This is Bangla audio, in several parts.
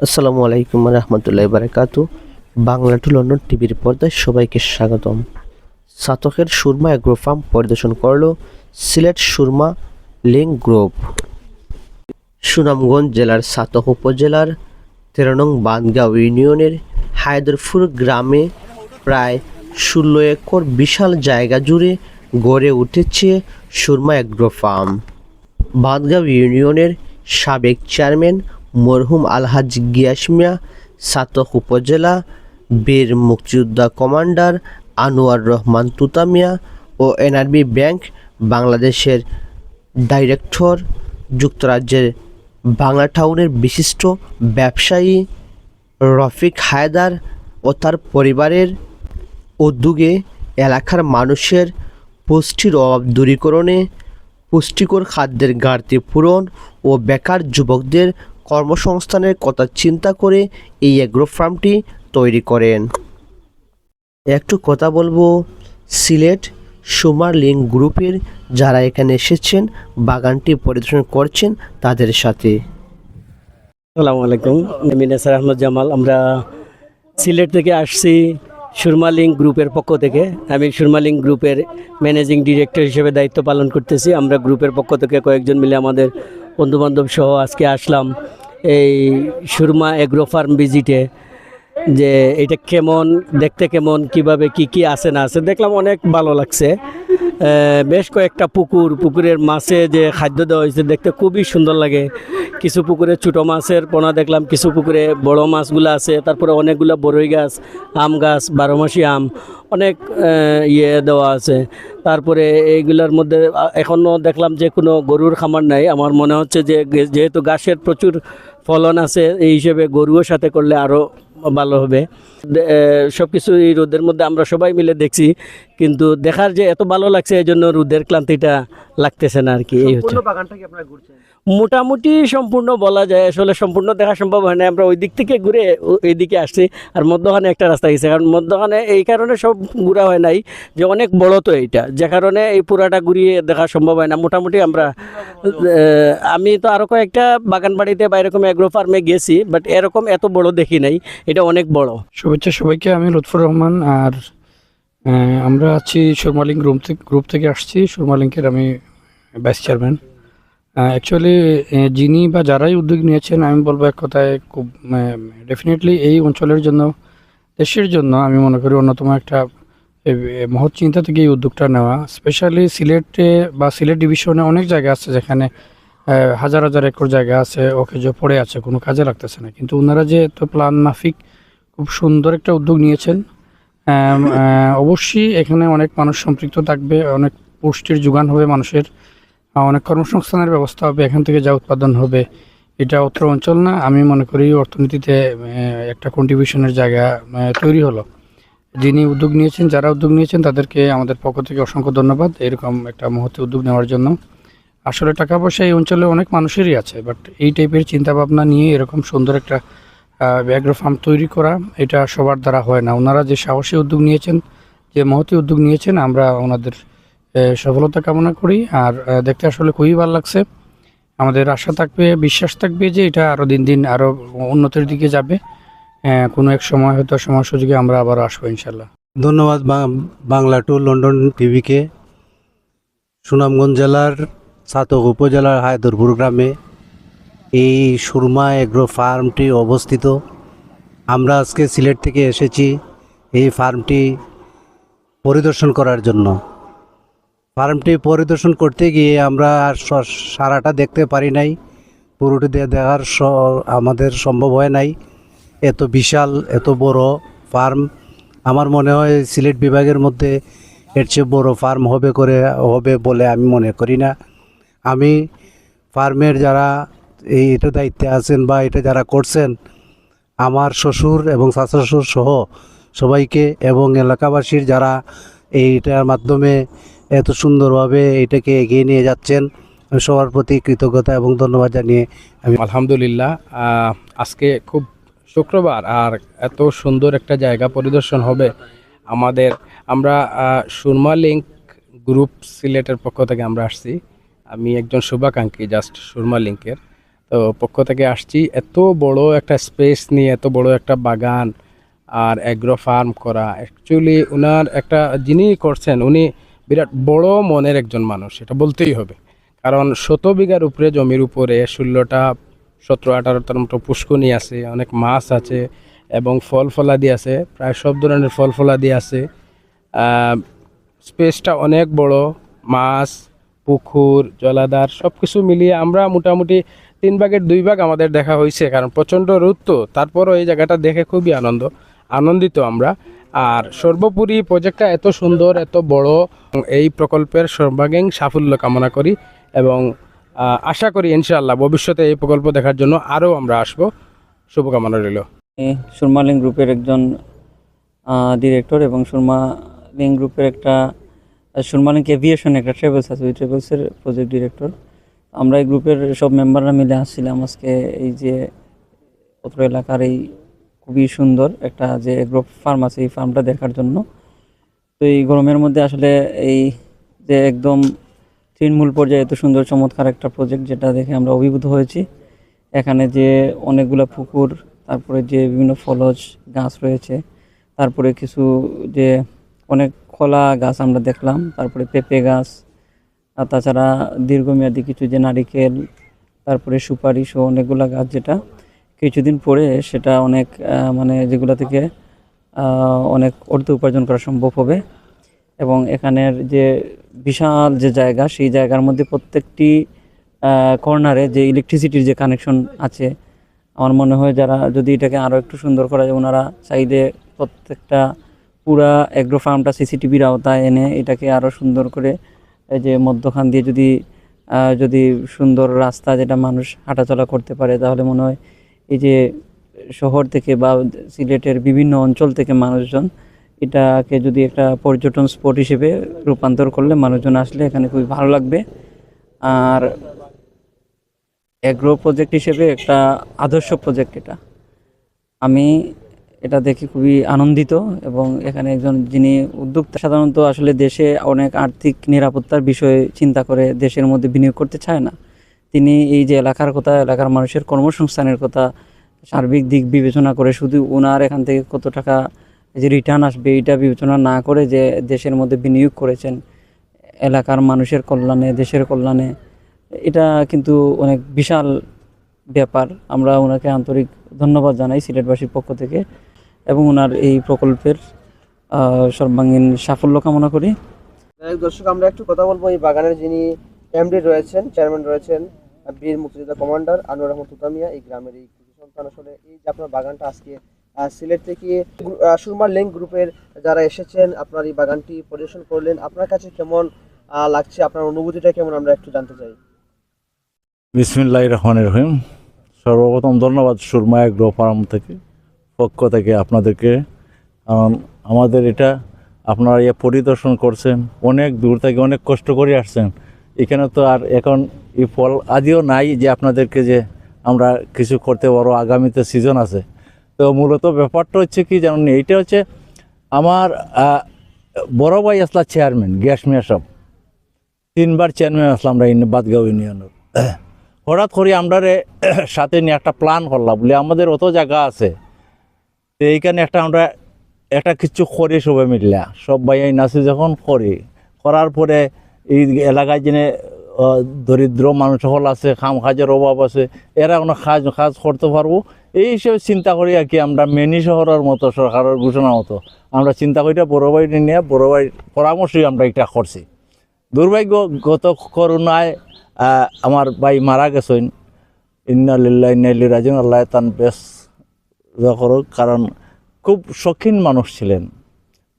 আসসালামু আলাইকুম রহমতুল্লাহ বারাকাতু। বাংলা টু লন্ডন টিভির পর্দায় সবাইকে স্বাগতম। সাতকের সুরমা অ্যাগ্রো ফার্ম পরিদর্শন করল সিলেট সুরমা লিঙ্ক গ্রুপ সুনামগঞ্জ জেলার সাতক উপজেলার তেরো নং বান্দগাঁও ইউনিয়নের হায়দরপুর গ্রামে প্রায় ষোলো একর বিশাল জায়গা জুড়ে গড়ে উঠেছে সুরমা অ্যাগ্রো ফার্ম বাদগাঁও ইউনিয়নের সাবেক চেয়ারম্যান মরহুম আলহাজ গিয়াসমিয়া, সাতক উপজেলা, বীর মুক্তিযোদ্ধা কমান্ডার আনোয়ার রহমান তুতামিয়া ও এনআরবি ব্যাংক, বাংলাদেশের ডাইরেক্টর, যুক্তরাজ্যের বাংলা টাউনের বিশিষ্ট ব্যবসায়ী রফিক হায়দার ও তার পরিবারের উদ্যোগে এলাকার মানুষের পুষ্টির অভাব দূরীকরণে পুষ্টিকর খাদ্যের ঘাটতি পূরণ ও বেকার যুবকদের কর্মসংস্থানের কথা চিন্তা করে এই অ্যাগ্রো ফার্মটি তৈরি করেন। একটু কথা বলব সিলেট সুমার লিঙ্ক গ্রুপের যারা এখানে এসেছেন, বাগানটি পরিদর্শন করছেন তাদের সাথে। আসসালামু আলাইকুম, আমি নেসার আহমদ জামাল। আমরা সিলেট থেকে আসছি সুরমালিং গ্রুপের পক্ষ থেকে। আমি সুরমালিং গ্রুপের ম্যানেজিং ডিরেক্টর হিসেবে দায়িত্ব পালন করতেছি। আমরা গ্রুপের পক্ষ থেকে কয়েকজন মিলে আমাদের বন্ধুবান্ধব সহ আজকে আসলাম এই সুরমা এগ্রো ফার্ম ভিজিটে, যে এটা কেমন, দেখতে কেমন, কীভাবে, কি কি আছে, না আছে, দেখলাম অনেক ভালো লাগছে। বেশ কয়েকটা পুকুর, পুকুরের মাছে যে খাদ্য দেওয়া হয়েছে দেখতে খুবই সুন্দর লাগে। কিছু পুকুরে ছোটো মাছের পোনা দেখলাম, কিছু পুকুরে বড় মাছগুলো আছে, তারপরে অনেকগুলো বরই গাছ, আম গাছ, বারোমাসি আম, অনেক ইয়ে দেওয়া আছে। তারপরে এইগুলার মধ্যে এখনও দেখলাম যে কোনো গরুর খামার নাই। আমার মনে হচ্ছে যে, যেহেতু গাছের প্রচুর ফলন আছে এই হিসেবে গরুও সাথে করলে আরও ভালো হবে। সব কিছু এই রোদের মধ্যে আমরা সবাই মিলে দেখছি কিন্তু দেখার যে এত ভালো লাগছে এই জন্য রোদের ক্লান্তিটা লাগতেছে না আর কি এই হচ্ছে মোটামুটি সম্পূর্ণ বলা যায় আসলে সম্পূর্ণ দেখা সম্ভব হয় না আমরা ওই দিক থেকে ঘুরে এইদিকে আসছি আর মধ্যখানে একটা রাস্তা গেছে কারণ মধ্যখানে এই কারণে সব ঘুরা হয় নাই যে অনেক বড় তো এইটা যে কারণে এই পুরাটা ঘুরিয়ে দেখা সম্ভব হয় না মোটামুটি আমরা আমি তো আরও কয়েকটা বাগান বাড়িতে বা এরকম অ্যাগ্রো ফার্মে গেছি বাট এরকম এত বড় দেখি নাই। এটা অনেক বড়। শুভেচ্ছা সবাইকে, আমি লুৎফর রহমান, আর আমরা আছি সুরমালিং গ্রুপ থেকে গ্রুপ থেকে আসছি। সুরমালিংকের আমি ভাইস চেয়ারম্যান অ্যাকচুয়ালি যিনি বা যারাই উদ্যোগ নিয়েছেন, আমি বলব এক কথায় খুব ডেফিনেটলি এই অঞ্চলের জন্য, দেশের জন্য আমি মনে করি অন্যতম একটা মহৎ চিন্তা থেকে এই উদ্যোগটা নেওয়া। স্পেশালি সিলেটে বা সিলেট ডিভিশনে অনেক জায়গা আছে যেখানে হাজার হাজার একর জায়গা আছে, ওকে যে পড়ে আছে, কোনো কাজে লাগতেছে না। কিন্তু ওনারা যে এত প্ল্যান মাফিক, খুব সুন্দর একটা উদ্যোগ নিয়েছেন। অবশ্যই এখানে অনেক মানুষ সম্পৃক্ত থাকবে, অনেক পুষ্টির যোগান হবে মানুষের অনেক কর্মসংস্থানের ব্যবস্থা হবে, এখান থেকে যা উৎপাদন হবে, এটা অত্র অঞ্চল না, আমি মনে করি অর্থনীতিতে একটা কন্ট্রিবিউশনের জায়গা তৈরি হলো। যিনি উদ্যোগ নিয়েছেন, যারা উদ্যোগ নিয়েছেন, তাদেরকে আমাদের পক্ষ থেকে অসংখ্য ধন্যবাদ। এরকম একটা মুহূর্তে উদ্যোগ নেওয়ার জন্য। আসলে টাকা পয়সা এই অঞ্চলে অনেক মানুষেরই আছে বাট এই টাইপের চিন্তাভাবনা নিয়ে এরকম সুন্দর একটা ব্যাগ্রো ফার্ম তৈরি করা, এটা সবার দ্বারা হয় না। ওনারা যে সাহসী উদ্যোগ নিয়েছেন, যে মহতি উদ্যোগ নিয়েছেন, আমরা ওনাদের সফলতা কামনা করি। আর দেখতে আসলে খুবই ভালো লাগছে। আমাদের আশা থাকবে, বিশ্বাস থাকবে যে এটা আরও দিন দিন আরও উন্নতির দিকে যাবে। কোনো এক সময় হয়তো সময় সুযোগে আমরা আবার আসব ইনশাল্লাহ ধন্যবাদ বাংলা টু লন্ডন টিভিকে। সুনামগঞ্জ জেলার সাতক উপজেলার হায়দরপুর গ্রামে এই সুরমা এগ্রো ফার্মটি অবস্থিত। আমরা আজকে সিলেট থেকে এসেছি এই ফার্মটি পরিদর্শন করার জন্য। ফার্মটি পরিদর্শন করতে গিয়ে আমরা সারাটা দেখতে পারি নাই। পুরোটি দে- দেখার আমাদের সম্ভব হয় নাই। এত বিশাল, এত বড় ফার্ম। আমার মনে হয় সিলেট বিভাগের মধ্যে এর চেয়ে বড় ফার্ম হবে করে হবে বলে আমি মনে করি না। আমি ফার্মের যারা এই এটা দায়িত্বে আছেন বা এটা যারা করছেন, আমার শ্বশুর এবং শাশুড় শ্বশুর সহ সবাইকে এবং এলাকাবাসীর যারা এইটার মাধ্যমে এত সুন্দরভাবে এটাকে এগিয়ে নিয়ে যাচ্ছেন, আমি সবার প্রতি কৃতজ্ঞতা এবং ধন্যবাদ জানিয়ে আমি আলহামদুলিল্লাহ আজকে খুব শুক্রবার আর এত সুন্দর একটা জায়গা পরিদর্শন হবে আমাদের। আমরা সুরমা লিঙ্ক গ্রুপ সিলেটের পক্ষ থেকে আমরা আসছি। আমি একজন শুভাকাঙ্ক্ষী জাস্ট সুরমা লিঙ্কের তো পক্ষ থেকে আসছি, এত বড় একটা স্পেস নিয়ে, এত বড় একটা বাগান আর অ্যাগ্রো ফার্ম করা। অ্যাকচুয়ালি ওনার একটা, যিনি করছেন, উনি বিরাট বড় মনের একজন মানুষ, এটা বলতেই হবে। কারণ শত বিঘার উপরে জমির উপরে ষোলোটা, সতেরো, আঠারোটার মতো পুষ্কনি আছে, অনেক মাছ আছে, এবং ফল ফলাদি আছে, প্রায় সব ধরনের ফল ফলাদি আছে। স্পেসটা অনেক বড়, মাছ পুকুর, জলাধার সব কিছু মিলিয়ে আমরা মোটামুটি তিন ভাগের দুই ভাগ আমাদের দেখা হয়েছে, কারণ প্রচণ্ড রোদ তো, তারপরও এই জায়গাটা দেখে খুবই আনন্দ, আনন্দিত আমরা। আর সর্বোপরি প্রজেক্টটা এত সুন্দর, এত বড় এই প্রকল্পের সর্বাঙ্গীন সাফল্য কামনা করি, এবং আশা করি ইনশাআল্লাহ ভবিষ্যতে এই প্রকল্প দেখার জন্য আরও আমরা আসব। শুভকামনা রইল। আমি সুরমা লিঙ্ক গ্রুপের একজন ডিরেক্টর এবং সুরমা লিঙ্ক গ্রুপের একটা সুরমা লিঙ্ক এভিয়েশন একটা ট্রাভেলস আছে, ওই ট্রেভেলসের প্রজেক্ট ডিরেক্টর আমরা এই গ্রুপের সব মেম্বাররা মিলে আসছিলাম আজকে, এই যে অত্র এলাকার এই খুবই সুন্দর একটা যে গ্রুপ ফার্ম আছে, এই ফার্মটা দেখার জন্য। তো এই গরমের মধ্যে আসলে এই যে একদম তৃণমূল পর্যায়ে এত সুন্দর, চমৎকার একটা প্রজেক্ট যেটা দেখে আমরা অভিভূত হয়েছি। এখানে যে অনেকগুলো পুকুর, তারপরে যে বিভিন্ন ফলজ গাছ রয়েছে, তারপরে কিছু যে অনেক কলা গাছ আমরা দেখলাম, তারপরে পেঁপে গাছ, আর তাছাড়া দীর্ঘমেয়াদী কিছু যে নারিকেল, তারপরে সুপারি সহ অনেকগুলো গাছ যেটা কিছুদিন পরে সেটা অনেক মানে যেগুলো থেকে অনেক অর্থ উপার্জন করা সম্ভব হবে। এবং এখানের যে বিশাল যে জায়গা, সেই জায়গার মধ্যে প্রত্যেকটি কর্নারে যে ইলেকট্রিসিটির যে কানেকশন আছে, আমার মনে হয় যারা যদি এটাকে আরও একটু সুন্দর করা যায়, ওনারা চাইলে প্রত্যেকটা পুরা অ্যাগ্রো ফার্মটা সিসিটিভির আওতায় এনে এটাকে আরও সুন্দর করে এই যে মধ্যখান দিয়ে যদি যদি সুন্দর রাস্তা যেটা মানুষ হাঁটাচলা করতে পারে, তাহলে মনে হয় এই যে শহর থেকে বা সিলেটের বিভিন্ন অঞ্চল থেকে মানুষজন এটাকে যদি একটা পর্যটন স্পট হিসেবে রূপান্তর করলে মানুষজন আসলে এখানে খুবই ভালো লাগবে। আর অ্যাগ্রো প্রজেক্ট হিসেবে একটা আদর্শ প্রজেক্ট এটা। আমি এটা দেখে খুবই আনন্দিত এবং এখানে একজন যিনি উদ্যোক্তা, সাধারণত আসলে দেশে অনেক আর্থিক নিরাপত্তার বিষয়ে চিন্তা করে দেশের মধ্যে বিনিয়োগ করতে চায় না। তিনি এই যে এলাকার কথা, এলাকার মানুষের কর্মসংস্থানের কথা, সার্বিক দিক বিবেচনা করে শুধু ওনার এখান থেকে কত টাকা যে রিটার্ন আসবে, এটা বিবেচনা না করে যে দেশের মধ্যে বিনিয়োগ করেছেন, এলাকার মানুষের কল্যাণে, দেশের কল্যাণে, এটা কিন্তু অনেক বিশাল ব্যাপার। আমরা ওনাকে আন্তরিক ধন্যবাদ জানাই সিলেটবাসীর পক্ষ থেকে। এবং ওনার এই প্রকল্পের সর্বাঙ্গীন সাফল্য কামনা করি। দর্শক আমরা একটু কথা বলব। এই বাগানের যিনি এমডি রয়েছেন চেয়ারম্যান রয়েছেন বীর মুক্তিযোদ্ধা কমান্ডার আনোয়ার আহমদ তুতামিয়া এই গ্রামের এই সন্তান আসলে এই যে আপনার বাগানটা আজকে সিলেট থেকে গ্রু- সুরমা লিঙ্ক গ্রুপের যারা এসেছেন আপনার এই বাগানটি পরিদর্শন করলেন। আপনার কাছে কেমন লাগছে? আপনার অনুভূতিটা কেমন? আমরা একটু জানতে চাই। বিসমিল্লাহ রহমান রহিম। সর্বপ্রথম ধন্যবাদ সুরমা এগ্রো ফার্ম থেকে। পক্ষ থেকে আপনাদেরকে আমাদের এটা আপনারা ইয়ে পরিদর্শন করছেন, অনেক দূর থেকে অনেক কষ্ট করে আসছেন। এখানে তো আর এখন এই ফল আদিও নাই যে আপনাদেরকে যে আমরা কিছু করতে পারো আগামীতে সিজন আছে। তো মূলত ব্যাপারটা হচ্ছে কি জানেন, এইটা হচ্ছে আমার বড় ভাই আসলা চেয়ারম্যান গ্যাস মিয়া সব তিনবার চেয়ারম্যান আসলাম আমরা বাদগাঁও ইউনিয়নের। হঠাৎ করে আমরা সাথে নিয়ে একটা প্ল্যান করলাম, বলে আমাদের অত জায়গা আছে। এইখানে একটা আমরা একটা কিছু করি, সবাই মিললা সব ভাই নাচি যখন করি, করার পরে এই এলাকায় যিনি দরিদ্র মানুষ সকল আছে, খাম কাজের অভাব আছে, এরা কোনো কাজ কাজ করতে পারব? এই হিসেবে চিন্তা করি আর কি, আমরা মেনি শহরের মতো, সরকারের ঘোষণা মতো, আমরা চিন্তা করি বড় ভাই নিয়ে, বড় ভাইয়ের পরামর্শই আমরা এটা করছি। দুর্ভাগ্য, গত করোনায় আমার ভাই মারা গেছেন। ইন্নালিল্লাহ ইন্নালি রাজন আল্লাহ তান বেশ করুক, কারণ খুব শৌখিন মানুষ ছিলেন।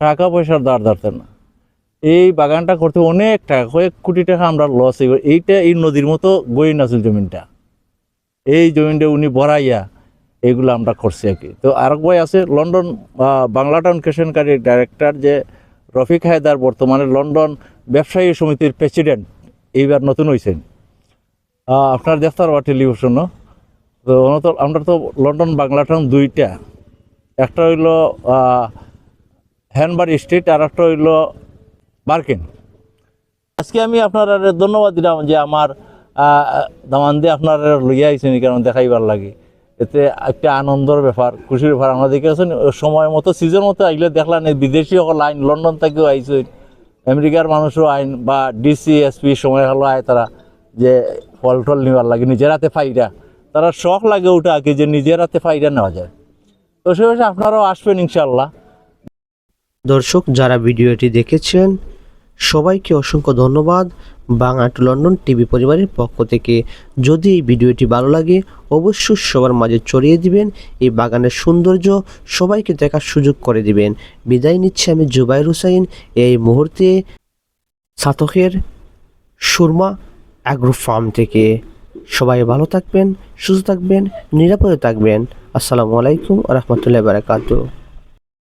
টাকা পয়সার দাঁড় দাঁড়তেন না। এই বাগানটা করতে অনেক টাকা, কয়েক কোটি টাকা আমরা লস এইটা এই নদীর মতো গইন আছিল জমিনটা। এই জমিনটা উনি বড়াইয়া এইগুলো আমরা করছি আর কি। তো আরেক ভাই আছে, লন্ডন বাংলা টাউন কেশনকারীর ডাইরেক্টর যে রফিক হায়দার, বর্তমানে লন্ডন ব্যবসায়ী সমিতির প্রেসিডেন্ট এইবার নতুন হয়েছেন আপনার দেখতে পারবা টেলিভিশন তো আমরা তো লন্ডন বাংলা টাউন দুইটা। একটা হইল হ্যানবার স্ট্রিট আর একটা হইল বার্কিন আজকে আমি আপনার ধন্যবাদ দিলাম যে আমার দামান দিয়ে আপনার লইয়া আইছেন কারণ দেখাইবার লাগে। এতে একটা আনন্দর ব্যাপার, খুশির ব্যাপার। আমরা দেখে আছেন সময় মতো সিজন মতো আইলে দেখলাম বিদেশি সকল আইন, লন্ডন থেকেও আইছেন আমেরিকার মানুষও আইন বা ডিসি এসপি সময় হলো আয় তারা, যে ফল টল নেওয়ার লাগে, নিজের হাতে ফাইরা। তারা শখ লাগে ওটা কি যে নিজের হাতে ফাইরা নেওয়া যায়। তো সে আপনারাও আসবেন ইনশাল্লাহ দর্শক, যারা ভিডিওটি দেখেছেন, সবাইকে অসংখ্য ধন্যবাদ। বাংলা টু লন্ডন টিভি পরিবারের পক্ষ থেকে। যদি এই ভিডিওটি ভালো লাগে, অবশ্যই সবার মাঝে ছড়িয়ে দিবেন। এই বাগানের সৌন্দর্য সবাইকে দেখার সুযোগ করে দিবেন। বিদায় নিচ্ছে আমি জুবাইর হুসাইন। এই মুহূর্তে সাতকের সুরমা অ্যাগ্রো ফার্ম থেকে। সবাই ভালো থাকবেন সুস্থ থাকবেন নিরাপদে থাকবেন। আসসালামু আলাইকুম রহমতুল্লাহ বারাকাতু